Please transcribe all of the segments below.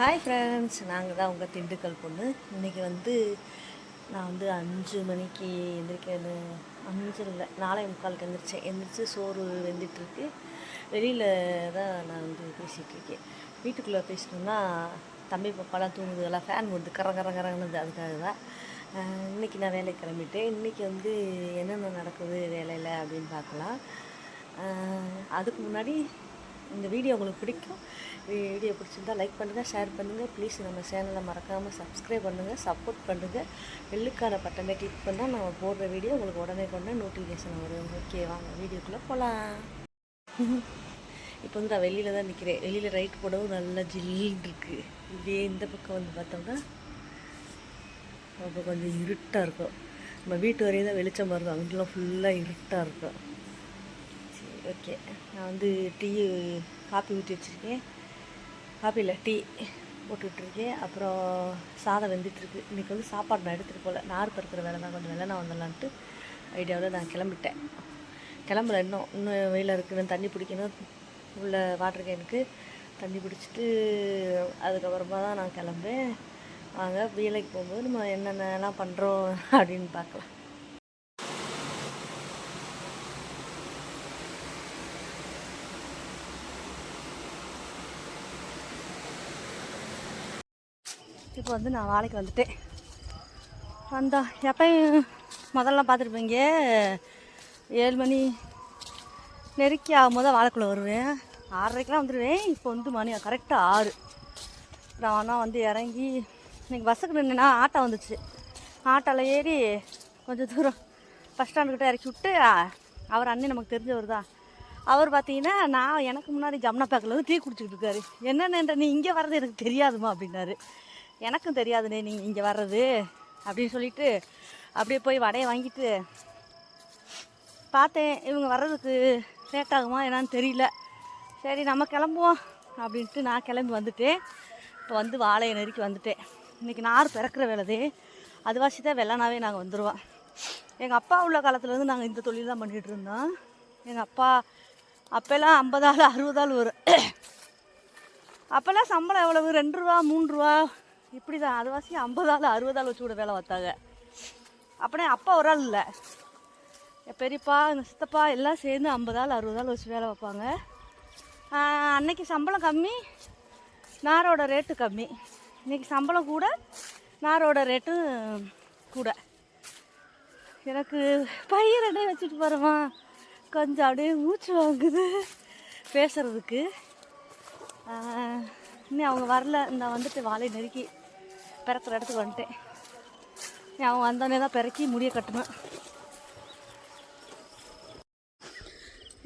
Hi friends நாங்கள் தான் உங்கள் திண்டுக்கல் பொண்ணு. இன்றைக்கி வந்து நான் வந்து அஞ்சு மணிக்கு எந்திரிக்கணும் அஞ்சு இல்லை நாலே முக்காலுக்கு எந்திரிச்சேன். எந்திரிச்சு சோறு வெந்துட்டுருக்கு. வெளியில் தான் நான் வந்து பேசிகிட்ருக்கேன் வீட்டுக்குள்ளே பேசணுன்னா தம்பி பாப்பாலாம் தூங்குதுலாம் ஃபேன் வந்து கர கர கரங்குது அதுக்காக தான் இன்றைக்கி நான் வேலைக்கு கிளம்பிட்டேன். இன்றைக்கி வந்து என்னென்ன நடக்குது வேலையில் அப்படின்னு பார்க்கலாம். அதுக்கு முன்னாடி இந்த வீடியோ உங்களுக்கு பிடிக்கும் வீடியோ பிடிச்சிருந்தா லைக் பண்ணுங்கள் ஷேர் பண்ணுங்கள் ப்ளீஸ் நம்ம சேனலை மறக்காமல் சப்ஸ்கிரைப் பண்ணுங்கள் சப்போர்ட் பண்ணுங்கள் வெள்ளுக்கான பட்டனை கிளிக் பண்ணால் நம்ம போடுற வீடியோ உங்களுக்கு உடனே கொண்டு நோட்டிஃபிகேஷன் வரும். ஓகே வாங்க வீடியோக்குள்ளே போகலாம் இப்போ வந்து நான் வெளியில் தான் நிற்கிறேன் வெளியில் ரைட் போடவும் நல்லா ஜில்லுன்னு இருக்குது இதே இந்த பக்கம் வந்து பார்த்தோம்னா அப்போ கொஞ்சம் இருட்டாக இருக்கும். நம்ம வீட்டு வரையும் தான் வெளிச்சமாக இருக்கும். அங்கெல்லாம் ஃபுல்லாக இருட்டாக இருக்கும். ஓகே. நான் வந்து டீ காப்பி ஊற்றி வச்சுருக்கேன். காப்பியில் டீ போட்டுட்ருக்கேன் அப்புறம் சாதம் வெந்துட்டுருக்கு. இன்றைக்கி வந்து சாப்பாடு நான் எடுத்துகிட்டு போகல நார் பருக்கிற வேலை தான். கொஞ்சம் வெள்ளை நான் வந்துடலான்ட்டு ஐடியாவில் நான் கிளம்பிட்டேன். கிளம்பல இன்னும். இன்னும் வெயில இருக்குன்னு தண்ணி பிடிக்கணும். உள்ள வாட்டர் கேனுக்கு தண்ணி பிடிச்சிட்டு அதுக்கப்புறமா தான் நான் கிளம்புறேன். வாங்க வேலைக்கு போகும்போது நம்ம என்னென்னலாம் பண்ணுறோம் அப்படின்னு பார்க்கலாம். இப்போ வந்து நான் வாழைக்கு வந்துட்டேன். வந்தோம் எப்பயும் முதல்ல பார்த்துருப்பீங்க. ஏழு மணி நெருக்கி ஆகும்போது தான் வாழைக்குள்ளே வருவேன். ஆறரைக்கெலாம் வந்துடுவேன் இப்போ வந்து மணி கரெக்டாக ஆறு. நான் ஆனால் வந்து இறங்கி இன்னைக்கு பஸ்ஸுக்கு நின்றுனா ஆட்டோ வந்துச்சு. ஆட்டோவில் ஏறி கொஞ்சம் தூரம் பஸ் ஸ்டாண்டுக்கிட்ட இறக்கி விட்டு அவர் அண்ணன் நமக்கு தெரிஞ்சவர் தான். அவர் பார்த்தீங்கன்னா நான் எனக்கு முன்னாடி ஜம்னா பேக்கில் வந்து டீ குடிச்சிக்கிட்டு இருக்காரு. என்னென்னன்ற நீ இங்கே வர்றது எனக்கு தெரியாதுமா அப்படின்னாரு. எனக்கும் தெரியாதுண்ணே நீங்கள் இங்கே வர்றது அப்படின்னு சொல்லிட்டு அப்படியே போய் வடையை வாங்கிட்டு பார்த்தேன் இவங்க வர்றதுக்கு லேட் ஆகுமா என்னன்னு தெரியல. சரி நம்ம கிளம்புவோம் அப்படின்ட்டு நான் கிளம்பி வந்துட்டேன். இப்போ வந்து வாழையை நெருக்கி வந்துட்டேன். இன்றைக்கி நார் பிறக்கிற வேலைதே அதுவாசி தான் வெள்ளனாவே நாங்கள் வந்துடுவோம் எங்கள் அப்பா உள்ள காலத்துலேருந்து நாங்கள் இந்த தொழில் தான் பண்ணிகிட்டு இருந்தோம். எங்கள் அப்பா அப்போல்லாம் ஐம்பது ஆள் அறுபது ஆள் வரும் அப்போல்லாம் சம்பளம் எவ்வளவு? ரெண்டு ரூபா மூணு ரூபா இப்படி தான் அதுவாசி ஐம்பது ஆள் அறுபது ஆள் வச்சு கூட வேலை பார்த்தாங்க. அப்படின்னா அப்பா ஒரு ஆள் இல்லை. என் பெரியப்பா எங்கள் சித்தப்பா எல்லாம் சேர்ந்து ஐம்பது ஆள் அறுபது ஆள் வச்சு வேலை வைப்பாங்க அன்னைக்கு சம்பளம் கம்மி நாரோட ரேட்டு கம்மி. இன்றைக்கி சம்பளம் கூட நாரோட ரேட்டு கூட. எனக்கு பையன் வச்சுட்டு போகிறோமா கொஞ்சம் அப்படியே மூச்சு வாங்குது பேசுகிறதுக்கு இன்னும் அவங்க வரல. நான் வந்துட்டு வாழை நெருக்கி பிறக்கிற இடத்துக்கு வந்துட்டேன். அவன் வந்தோடனே தான் பிறக்கி முடிய கட்டணும்.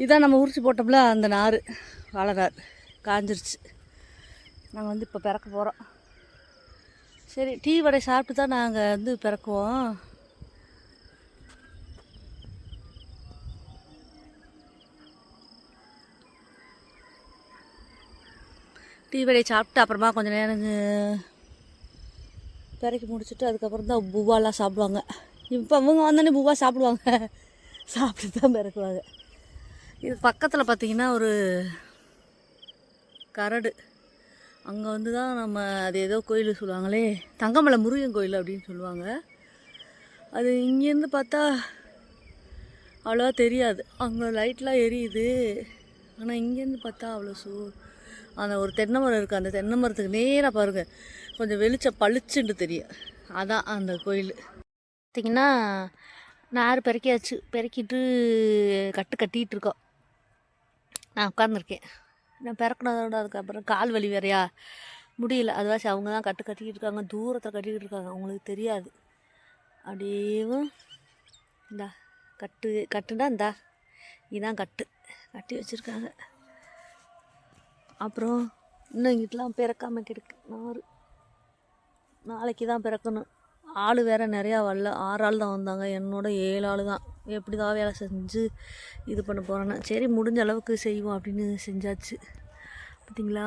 இதான் நம்ம உரிச்சு போட்டோம்ல அந்த நார் வாழை நார் காஞ்சிருச்சு. நாங்கள் வந்து இப்போ பிறக்க போகிறோம் சரி டீ வடை சாப்பிட்டு தான் நாங்கள் வந்து பிறக்குவோம். டீ வடையை சாப்பிட்டு அப்புறமா கொஞ்சம் நேரம் பிறக்கி முடிச்சுட்டு அதுக்கப்புறம் தான் பூவாலாம் சாப்பிடுவாங்க. இப்போ அவங்க வந்தோடனே பூவா சாப்பிடுவாங்க. சாப்பிட்டு தான் பிறக்குவாங்க. இது பக்கத்தில் பார்த்தீங்கன்னா ஒரு கரடு. அங்கே வந்து தான் நம்ம அது ஏதோ கோயில் சொல்லுவாங்களே தங்கமலை முருகன் கோயில் அப்படின்னு சொல்லுவாங்க. அது இங்கேருந்து பார்த்தா அவ்வளோவா தெரியாது. அங்கே லைட்லாம் எரியுது. ஆனால் இங்கேருந்து பார்த்தா அவ்வளோ சூ. அந்த ஒரு தென்னை மரம் இருக்குது அந்த தென்னை மரத்துக்கு நேராக பாருங்கள் கொஞ்சம் வெளிச்சம் பளிச்சுண்டு தெரியும். அதான் அந்த கோயில். பார்த்திங்கன்னா நார் பெருக்கியாச்சு பெருக்கிட்டு கட்டு கட்டிகிட்டு இருக்கோம். நான் உட்காந்துருக்கேன் நான் பிறக்கினதோட அதுக்கப்புறம் கால் வலி வேறையா? முடியல. அதுவாச்சு அவங்க தான் கட்டு கட்டிக்கிட்டு இருக்காங்க. தூரத்தில் கட்டிக்கிட்டு இருக்காங்க. அவங்களுக்கு தெரியாது. அப்படியேவும் இந்தா கட்டு கட்டுனா இந்தா. இதுதான் கட்டு. கட்டி வச்சுருக்காங்க. அப்புறம் இன்னும் இங்கிட்டலாம் பிறக்காமல் கிடக்கு. நார் நாளைக்கு தான் பிறக்கணும். ஆள் வேற நிறையா வரல. ஆறு ஆள் தான் வந்தாங்க. என்னோட ஏழு ஆள் தான். எப்படி தான் வேலை செஞ்சு இது பண்ண போகிறேன்னா சரி முடிஞ்ச அளவுக்கு செய்வோம் அப்படின்னு செஞ்சாச்சு. பார்த்தீங்களா